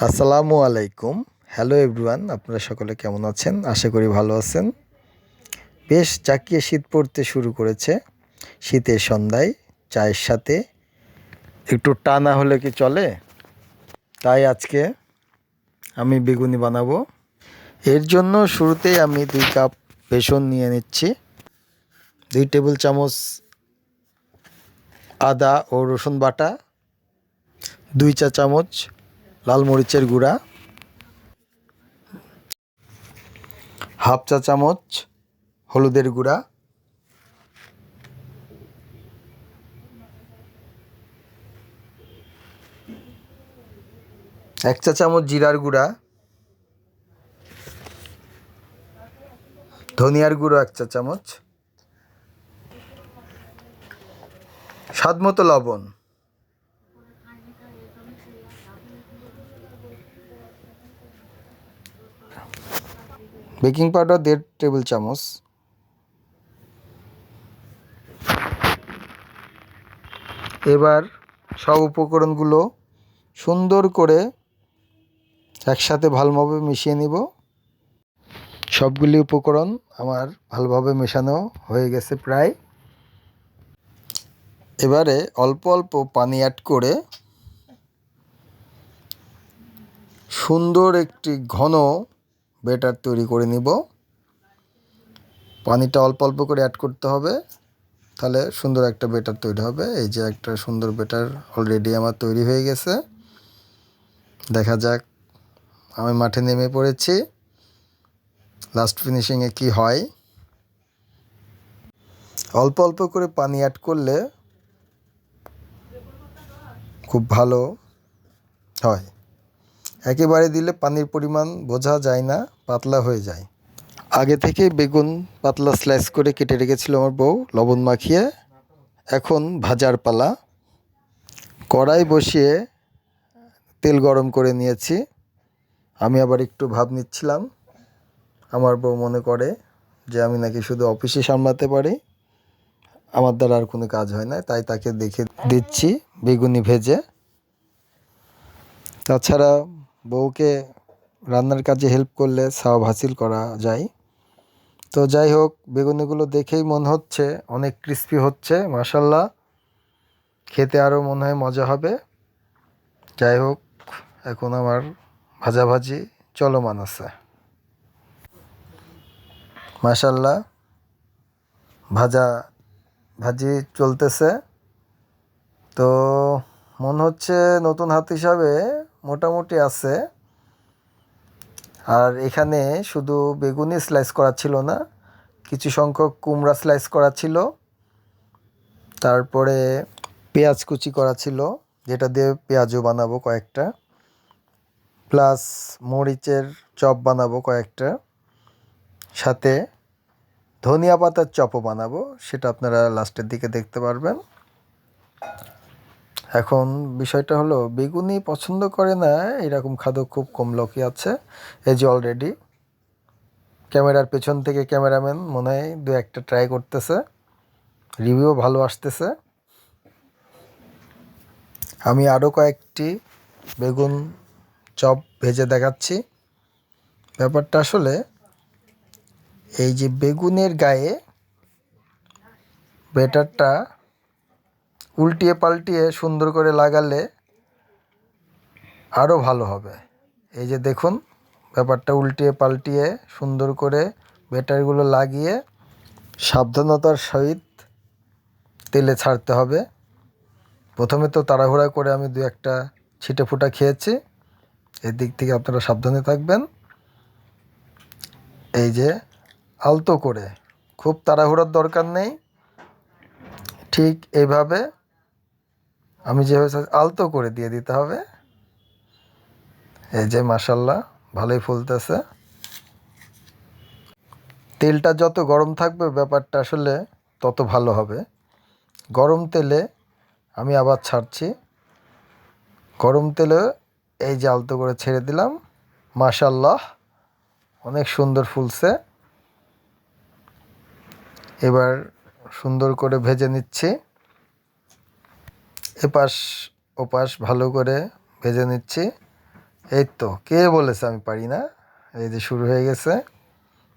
আসসালামু আলাইকুম। Hello everyone আপনারা সকলে কেমন আছেন? আশা করি ভালো আছেন। বেশ চাকিয়ে শীত পড়তে শুরু করেছে। শীতের সন্ধ্যায় চায়ের সাথে একটু টানা হলে কি চলে? তাই আজকে আমি বেগুনি বানাবো। এর জন্য শুরুতেই আমি দুই কাপ বেসন নিয়ে নিচ্ছি। দুই টেবিল চামচ আদা ও রসুন বাটা। দুই চা চামচ লাল মরিচের গুঁড়া, হাফ চা চামচ হলুদের গুঁড়া, এক চা চামচ জিরার গুঁড়া, ধনিয়ার গুঁড়ো এক চা চামচ স্বাদ মতো লবণ। বেকিং পাউডার, দেড় টেবিল চামচ। এবার সব উপকরণগুলো সুন্দর করে একসাথে ভালোভাবে মিশিয়ে নিব। সবগুলি উপকরণ আমার ভালোভাবে মেশানো হয়ে গেছে প্রায়। এবারে অল্প অল্প পানি অ্যাড করে সুন্দর একটি ঘন বেটার তৈরি করে নিব। পানিটা অল্প অল্প করে অ্যাড করতে হবে। তাহলে সুন্দর একটা বেটার তৈরি হবে। এই যে একটা সুন্দর বেটার অলরেডি আমার তৈরি হয়ে গেছে। দেখা যাক, আমি মাঠে নেমে পড়েছি। লাস্ট ফিনিশিংয়ে কি হয়? অল্প অল্প করে পানি অ্যাড করলে খুব ভালো হয়। একেবারে দিলে পানির পরিমাণ বোঝা যায় না, পাতলা হয়ে যায়। আগে থেকে বেগুন পাতলা স্লাইস করে কেটে রেখেছিল আমার বউ, লবণ মাখিয়ে। এখন ভাজার পালা। কড়াই বসিয়ে তেল গরম করে নিয়েছি। আমি আবার একটু ভাব নিচ্ছিলাম। আমার বউ মনে করে যে আমি নাকি শুধু অফিসে সামলাতে পারি। আমার দ্বারা আর কোনো কাজ হয় না, তাই তাকে দেখে দিচ্ছি বেগুনি ভেজে। তাছাড়া বউকে রান্নার কাজে হেল্প করলে সাব হাসিল করা যায়। তো যাই হোক বেগুনিগুলো দেখেই মনে হচ্ছে, অনেক ক্রিস্পি হচ্ছে মাসাল্লাহ খেতে আরও মনে হয় মজা হবে। যাই হোক এখন আমার ভাজাভাজি চলমান আছে। মাসাল্লাহ ভাজা ভাজি চলতেছে। তো মনে হচ্ছে নতুন হাত হিসাবে মোটামুটি আছে। আর এখানে শুধু বেগুনি স্লাইস করা ছিল না, কিছু সংখ্যক কুমড়া স্লাইস করা ছিল। তারপরে পেঁয়াজ কুচি করা ছিল, যেটা দিয়ে পেঁয়াজও বানাবো কয়েকটা। প্লাস মরিচের চপ বানাবো কয়েকটা। সাথে ধনিয়া পাতার চপও বানাবো, সেটা আপনারা লাস্টের দিকে দেখতে পারবেন। এখন বিষয়টা হলো, বেগুনি পছন্দ করে না, এরকম খাদ্য খুব কম লোকই আছে, এই যে অলরেডি ক্যামেরার পেছন থেকে ক্যামেরাম্যান মনে হয় দু একটা ট্রাই করতেছে রিভিউ ভালো আসতেছে। আমি আরও কয়েকটি বেগুন চপ ভেজে দেখাচ্ছি। ব্যাপারটা আসলে, এই যে বেগুনের গায়ে বেটারটা উল্টিয়ে পাল্টিয়ে সুন্দর করে লাগালে আরও ভালো হবে। এই যে দেখুন, ব্যাপারটা উল্টিয়ে পাল্টিয়ে সুন্দর করে বেটারগুলো লাগিয়ে সাবধানতার সহিত তেলে ছাড়তে হবে। প্রথমে তো তাড়াহুড়া করে আমি দু একটা ছিটে ফুটা খেয়েছি। এদিক থেকে আপনারা সাবধানে থাকবেন। এই যে আলতো করে, খুব তাড়াহুড়োর দরকার নেই। ঠিক এইভাবে আমি যেভাবে আলতো করে দিয়ে দিতে হবে। এই যে মাসাল্লাহ ভালোই ফুলতেছে। তেলটা যত গরম থাকবে, ব্যাপারটা আসলে তত ভালো হবে। গরম তেলে আমি আবার ছাড়ছি। গরম তেলে এই যে আলতো করে ছেড়ে দিলাম। মাশাল্লাহ অনেক সুন্দর ফুলছে। এবার সুন্দর করে ভেজে নিচ্ছি। এপাশ, ওপাশ ভালো করে ভেজে নিচ্ছি। এই তো, কে বলেছে আমি পারি না? এই যে শুরু হয়ে গেছে।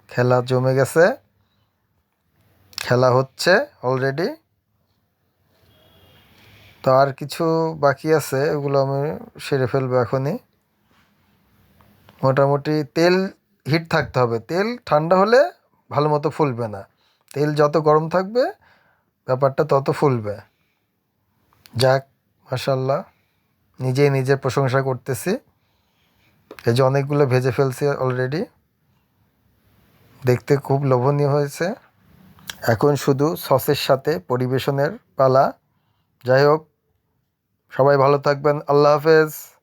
খেলা জমে গেছে। খেলা হচ্ছে অলরেডি তো আর কিছু বাকি আছে, ওগুলো আমি সেরে ফেলব এখনই। মোটামুটি তেল হিট থাকতে হবে। তেল ঠান্ডা হলে ভালো মতো ফুলবে না। তেল যত গরম থাকবে, ব্যাপারটা তত ফুলবে। যাক মাসাল্লাহ নিজেই নিজের প্রশংসা করতেছি। এই যে অনেকগুলো ভেজে ফেলছি অলরেডি দেখতে খুব লোভনীয় হয়েছে। এখন শুধু সসের সাথে পরিবেশনের পালা। যাই হোক, সবাই ভালো থাকবেন। আল্লাহ হাফেজ।